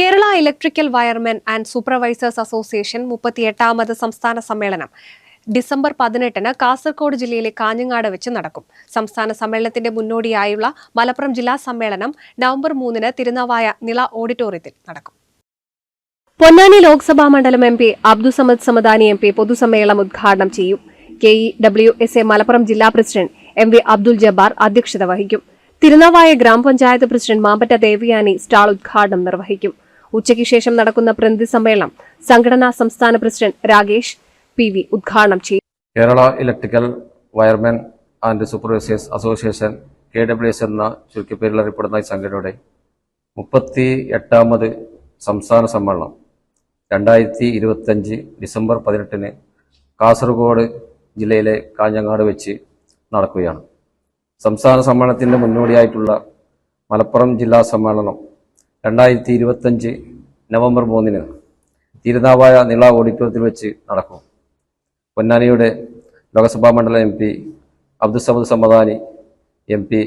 Kerala electrical wiremen and supervisors association മുപ്പത്തിയെട്ടാമത് സംസ്ഥാന സമ്മേളനം. December പതിനെട്ടിന് കാസർഗോഡ് ജില്ലയിലെ കാഞ്ഞങ്ങാട് വെച്ച് നടക്കും. സംസ്ഥാന സമ്മേളനത്തിന്റെ മുന്നോടിയായുള്ള മലപ്പുറം ജില്ലാ സമ്മേളനം നവംബർ മൂന്നിന് തിരുനാവായ നിള ഓഡിറ്റോറിയത്തിൽ നടക്കും. പൊന്നാനി ലോക്സഭാ മണ്ഡലം M P Abdussamad Samadani M P പൊതുസമ്മേളനം ഉദ്ഘാടനം ചെയ്യും. K E W S A Malappuram ജില്ലാ president M V Abdul Jabbar അധ്യക്ഷത വഹിക്കും. തിരുനാവായ ഗ്രാമപഞ്ചായത്ത് പ്രസിഡന്റ് മാമ്പറ്റ ദേവിയാനി സ്റ്റാൾ ഉദ്ഘാടനം നിർവഹിക്കും. ഉച്ചയ്ക്ക് ശേഷം നടക്കുന്ന പ്രതിനിധി സമ്മേളനം സംഘടനാ സംസ്ഥാന പ്രസിഡന്റ് രാകേഷ് പി വി ഉദ്ഘാടനം ചെയ്യും Kerala electrical wireman and supervisors association K W S എന്ന ചുരുക്കിപ്പേരിൽ അറിയപ്പെടുന്ന ഈ സംഘടനയുടെ മുപ്പത്തി എട്ടാമത് സംസ്ഥാന സമ്മേളനം രണ്ടായിരത്തി ഇരുപത്തഞ്ച് ഡിസംബർ പതിനെട്ടിന് കാസർഗോഡ് ജില്ലയിലെ കാഞ്ഞങ്ങാട് വെച്ച് നടക്കുകയാണ്. സംസ്ഥാന സമ്മേളനത്തിന്റെ മുന്നോടിയായിട്ടുള്ള മലപ്പുറം ജില്ലാ സമ്മേളനം രണ്ടായിരത്തി ഇരുപത്തഞ്ച് നവംബർ മൂന്നിന് തിരുനാവായ നിള ഓഡിറ്റോറിയത്തിൽ വെച്ച് നടക്കും. പൊന്നാനിയുടെ ലോകസഭാ മണ്ഡലം M P Abdussamad Samadani M P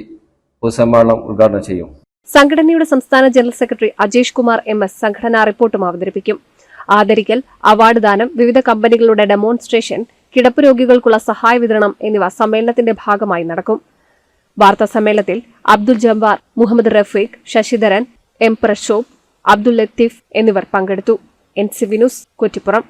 പൊതുസമ്മേളനം ഉദ്ഘാടനം ചെയ്യും. സംഘടനയുടെ സംസ്ഥാന general secretary Ajesh Kumar M S സംഘടനാ റിപ്പോർട്ടും അവതരിപ്പിക്കും. ആദരിക്കൽ അവാർഡ് ദാനം വിവിധ കമ്പനികളുടെ ഡെമോൺസ്ട്രേഷൻ കിടപ്പ് രോഗികൾക്കുള്ള സഹായ വിതരണം എന്നിവ സമ്മേളനത്തിന്റെ ഭാഗമായി നടക്കും. വാർത്താ സമ്മേളനത്തിൽ അബ്ദുൽ ജബ്ബാർ മുഹമ്മദ് റഫീഖ് ശശിധരൻ എം പ്രശോഭ് അബ്ദുൽ ലത്തീഫ് എന്നിവർ പങ്കെടുത്തു. N C Vinus Kuttippuram.